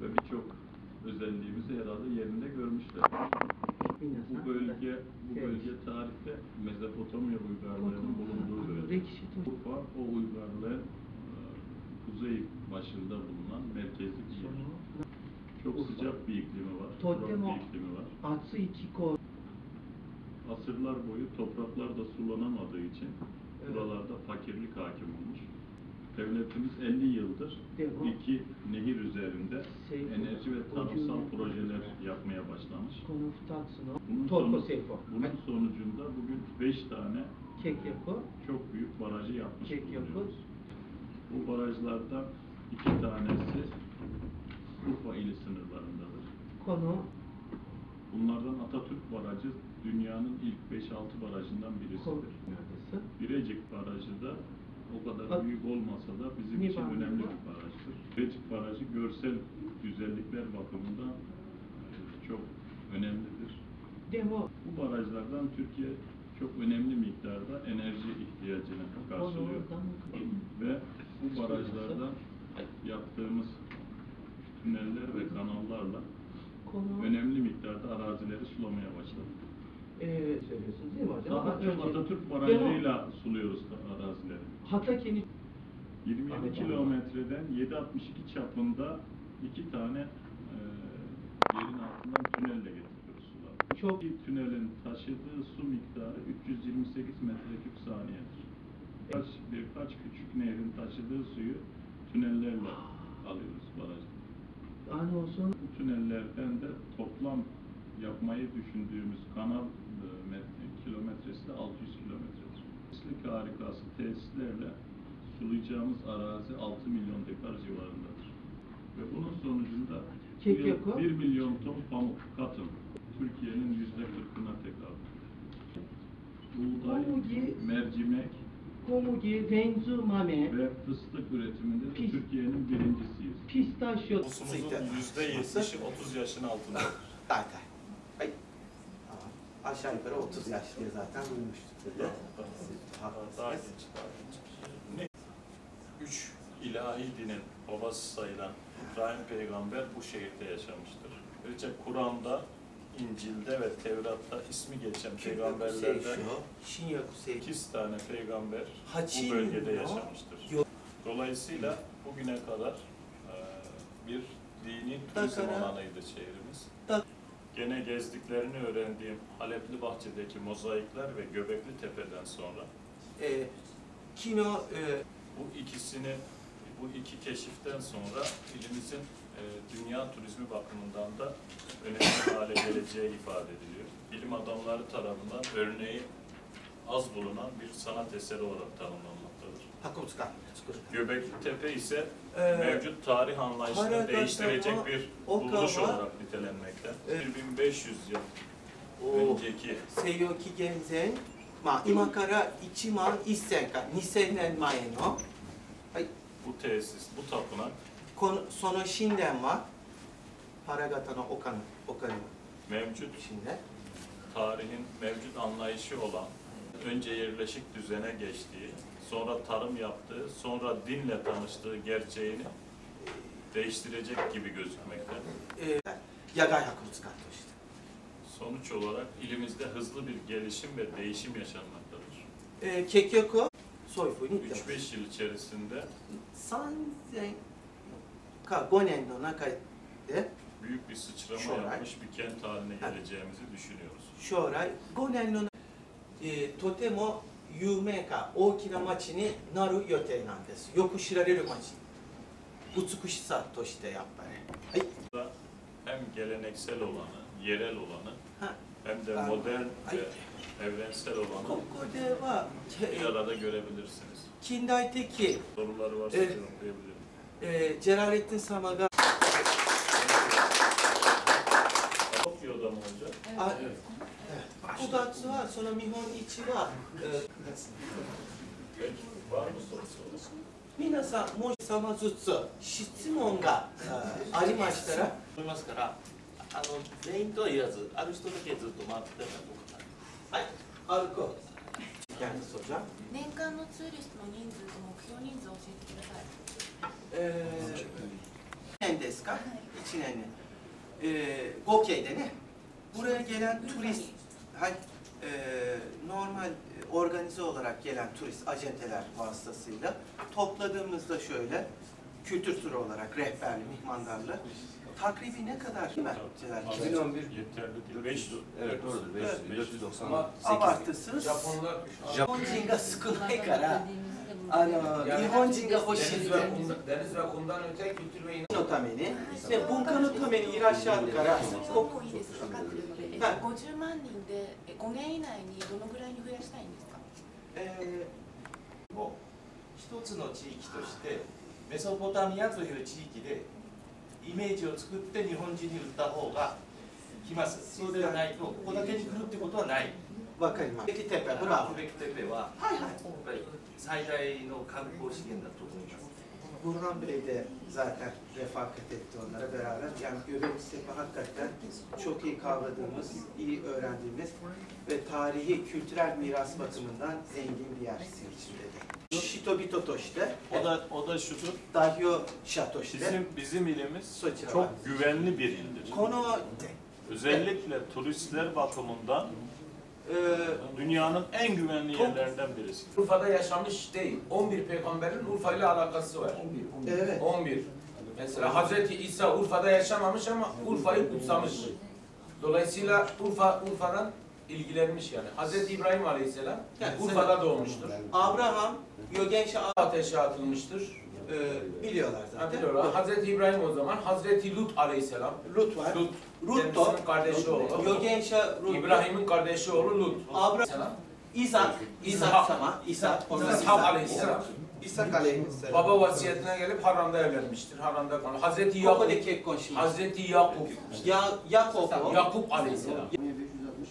ve birçok özelliğimizi herhalde yerinde görmüşler. Bu bölge, bu bölge tarihte Mezopotamya uygarlığının bulunduğu bölge. Urfa o uygarlığın e, kuzey başında bulunan merkezi bir yer. Çok sıcak bir iklimi var. Totem bir iklimi var. Atsu. Asırlar boyu topraklar da sulanamadığı için buralarda fakirlik hakim olmuş. Devletimiz 50 yıldır iki nehir üzerinde enerji ve tarımsal projeler yapmaya başlamış. Bunun, sonu, bunun sonucunda bugün 5 tane çok büyük barajı yapmış bulunuyoruz. Bu barajlardan iki tanesi Urfa ili sınırlarındadır. Konu? Bunlardan Atatürk Barajı dünyanın ilk 5-6 barajından birisidir. Birecik Barajı da o kadar büyük olmasa da bizim için önemli bir barajdır. Recip Barajı görsel güzellikler bakımından e, çok önemlidir. Demo. Bu barajlardan Türkiye çok önemli miktarda enerji ihtiyacını karşılıyor. Ve bu barajlardan yaptığımız tüneller ve kanallarla önemli miktarda arazileri sulamaya başladık e, söylüyorsunuz değil mi hocam? Daha çok Atatürk barajıyla suluyoruz arazileri. Hatakeni 27 Ahmet kilometreden 7.62 çapında iki tane e, yerin altından tünelle getiriyoruz suları. Çok bir tünelin taşıdığı su miktarı 328 metreküp saniyedir. Birkaç, birkaç küçük nehrin taşıdığı suyu tünellerle alıyoruz barajda. Yani olsun. Bu tünellerden de toplam yapmayı düşündüğümüz kanal e, kilometresi de 600 kilometredir. Pislik harikası tesislerle sulayacağımız arazi 6 milyon dekar civarındadır. Ve bunun sonucunda 1 milyon ton pamuk katım Türkiye'nin yüzde 40'ına tekrar. Buğday, Komugi, mercimek, Komugi, Renzu, Mame ve fıstık üretiminde Pis, Türkiye'nin birincisiyiz. Pistasyo. Nüfusunuzun yüzde yetmişi 30 yaşın altında. Zaten aşağı yukarı 30 yaş diye zaten duymuştuk. Dedi. Üç ilahi dinin babası sayılan İbrahim peygamber bu şehirde yaşamıştır. Ayrıca Kur'an'da, İncil'de ve Tevrat'ta ismi geçen peygamberlerden iki tane peygamber bu bölgede yaşamıştır. Dolayısıyla bugüne kadar bir dini turizm alanıydı şehrimiz gene gezdiklerini öğrendiğim Halepli Bahçe'deki mozaikler ve Göbekli Tepe'den sonra e, kino e... bu ikisini bu iki keşiften sonra ilimizin e, dünya turizmi bakımından da önemli hale geleceği ifade ediliyor. Bilim adamları tarafından örneği az bulunan bir sanat eseri olarak tanımlanmaktadır. Pakutska. Göbeklitepe ise ee, mevcut tarih anlayışını değiştirekecek bir buluş olarak nitelenmekte. Ee, e, 1500 yıl önceki. Seiyoki Genzen, ma, ima kara ichi man issen ka. Bu tesis, bu tapınak. Kon, sono shinden wa, haragata no okan, okan. Mevcut, tarihin mevcut anlayışı olan önce yerleşik düzene geçtiği, sonra tarım yaptığı, sonra dinle tanıştığı gerçeğini değiştirecek gibi gözükmekte. Ee, yagay hakkımız işte. Sonuç olarak ilimizde hızlı bir gelişim ve değişim yaşanmaktadır. Ee, Kekyoko soyfuyun 3-5 yıl içerisinde Sanzen ka gonen no naka de büyük bir sıçrama yapmış bir kent haline geleceğimizi düşünüyoruz. Şoray gonen no えーとても有名か大きな町になる予定なんですよく知られる町美しさとしてやっぱりはい hem geleneksel olanı, yerel olanı, は hem de Ah, modern ve evrensel こ olanı bir ー arada görebilirsiniz. 近代的、Soruları varsa Evet. cevaplayabilirim. えージあ9月はその見本市は?皆さんもし様ずつ質問があありましたら思いますから、あの全員とは言わず、ある人だけずっと回ってたらどうかな。はい歩こう.年間のツーリストの人数と目標人数を教えてください。Ee, En deska, için en e, Gokey'de ne? buraya gelen turist, hani, e, normal e, organize olarak gelen turist acenteler vasıtasıyla topladığımızda şöyle kültür turu olarak rehberli, mihmandarlı takribi ne kadar mertçeler? 2011 yeterli 500. Evet doğrudur 500. 490. Ama abartısız. Japonlar Japon zinga sıkıntı kadar ha. あの日本人が欲しいのために、で文化のためにいらっしゃるから、こもいいです分か？ってるので、えっとはい50万人でえ5年以内にどのぐらいに増やしたいんですか？えを一つの地域としてメソポタミアという地域でイメージを作って日本人に売った方が来ます。そうではない。とここだけに来るってことはない。ー、わかります。テペブラブレクテペははいはい。やっぱり最大の観光資源だと思います Burhan Bey de zaten refakat etti onlara beraber. Yani Göbekli Tepe hakikaten çok iyi kavradığımız, iyi öğrendiğimiz ve tarihi, kültürel miras bakımından zengin bir yer sizin için dedi. Shitobito to işte, O da o da şudur. Dahyo Şato işte. Bizim bizim ilimiz Soçi çok var. güvenli bir ildir. Konu Özellikle turistler bakımından e, dünyanın en güvenli yerlerinden birisidir. Urfa'da yaşamış değil. 11 peygamberin Urfa ile alakası var. evet. 11. Mesela Hazreti İsa Urfa'da yaşamamış ama Urfa'yı kutsamış. Dolayısıyla Urfa Urfa'dan ilgilenmiş yani. Hazreti İbrahim Aleyhisselam Yani Urfa'da doğmuştur. Abraham, Yogenşe Ateşe atılmıştır. E, biliyorlar zaten. Biliyorlar. Hazreti İbrahim o zaman Hazreti Lut Aleyhisselam. Lut var. Lut Lut da kendisinin kardeşi oğlu. Yogenşe Lut. İbrahim'in kardeşi oğlu Lut. Abraham, İshak İshak. sama, İshak, İshak Aleyhisselam. İshak aleyhisselam. Baba vasiyetine gelip Haran'da evlenmiştir. Haran'da kalmış. Hazreti Yakup. Hazreti Yakup. Ya, Yakup, Yakup Aleyhisselam.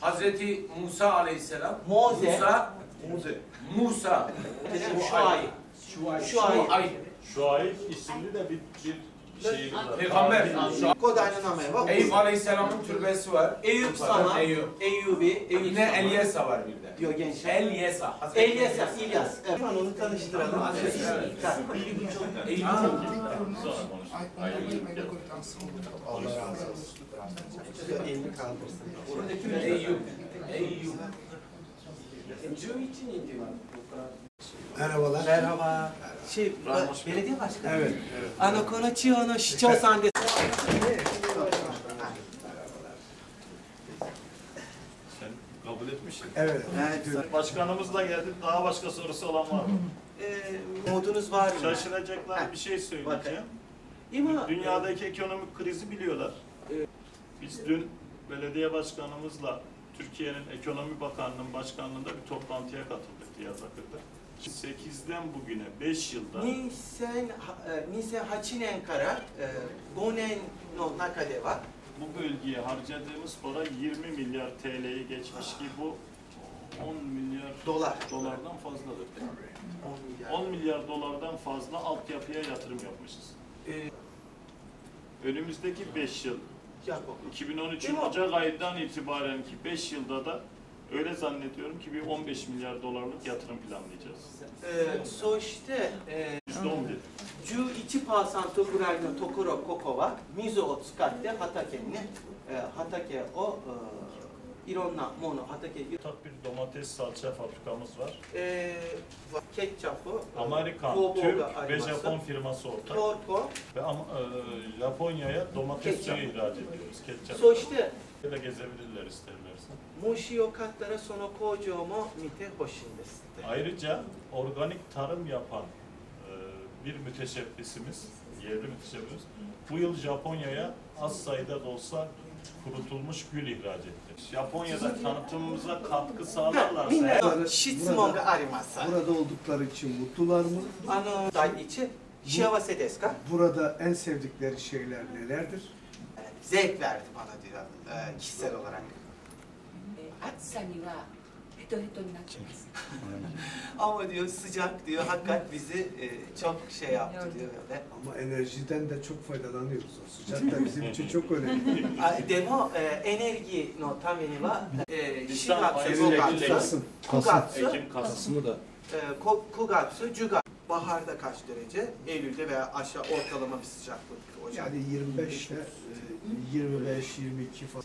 Hazreti Musa Aleyhisselam. Moze, Musa. Musa. Şuayb. Şuayb. Ay. Şuayb isimli de bir, bir şehir var. Peygamber. Şu Kodaylı namaya bak. Eyüp Aleyhisselam'ın türbesi var. Eyüp sana, Eyüp. Eyyubi, Eyüp Yine. Elyesa var bir de. Yogenşe. Elyesa. Hazreti Elyasa, İlyas. Evet. Hemen onu tanıştıralım. Tamam. Eyüp. Elini kaldırsın. Eyüp. Eyüp. Merhabalar. Merhaba. Şey, belediye başkanı. Evet. Ano konuchiyo no shichou-san desu. Sen kabul etmişsin. Evet. Evet. Başkanımız da geldi. Daha başka sorusu olan var mı? Ee, modunuz var mı? Şaşıracaklar bir şey söyleyeceğim. İma, Dünyadaki ekonomik krizi biliyorlar. Biz dün belediye başkanımızla Türkiye'nin ekonomi bakanlığının başkanlığında bir toplantıya katıldık Diyarbakır'da. 8'den bugüne 5 yılda 2008年から5年の中では bu bölgeye harcadığımız para 20 milyar TL'yi geçmiş ki bu 10 milyar dolar. dolardan fazladır. 10 milyar. 10 milyar dolardan fazla altyapıya yatırım yapmışız. Ee, Önümüzdeki 5 yıl Yakup. 2013 Değil mi? Ocak ayından itibaren ki 5 yılda da Öyle zannediyorum ki bir 15 milyar dolarlık yatırım planlayacağız. So işte e, %10 dedi. 11%ぐらいのところここは水を使って畑に、え畑を、えいろんなもの畑、 Ortak bir domates salça fabrikamız var. えーケッチャップ、 Amerikan, 工房 Türk があり ve ます。 Japon firması ortak. トルコ、 Ve ama, e, Japonya'ya domates Ketçap. suyu ihraç ediyoruz. Ketçap. そして、 de gezebilirler isterlerse. もしよかったらその工場も見てほしいんですって。 Ayrıca organik tarım yapan e, bir müteşebbisimiz, yerli müteşebbis, bu yıl Japonya'ya az sayıda da olsa kurutulmuş gül ihraç etti. Japonya'da tanıtımımıza katkı み sağlarlarsa ん eğer な質問があります。 Burada oldukları için mutlular mı? あの第一、幸せですか Burada en sevdikleri şeyler nelerdir? Zevk verdi bana diyor e, kişisel olarak. え暑さには Hito Hito'nun açması. Ama diyor sıcak diyor, hakikat bizi e, çok şey yaptı diyor böyle. Ama enerjiden de çok faydalanıyoruz. O sıcak da bizim için çok önemli. A, Demo e, enerji no tameniwa e, Nisan shigatsu, ayı, gogatsu, Kasım. kugatsu, Ekim, Kasım. Kasım'ı da. e, kugatsu, juga. Baharda kaç derece? Eylül'de veya aşağı ortalama bir sıcaklık hocam. Yani 25 ile 25-22 falan.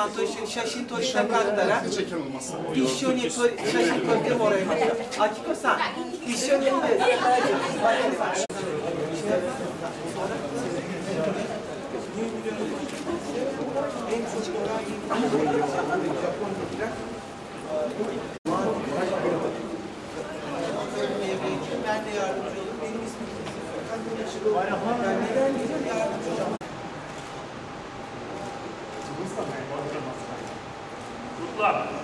tanto 写真としたかったら一緒に撮り写真撮ってもらいましたあきこさん一緒に撮って Ben de yardımcı olurum. Benim ismim Ben neden diyeceğim yardımcı olurum. Look,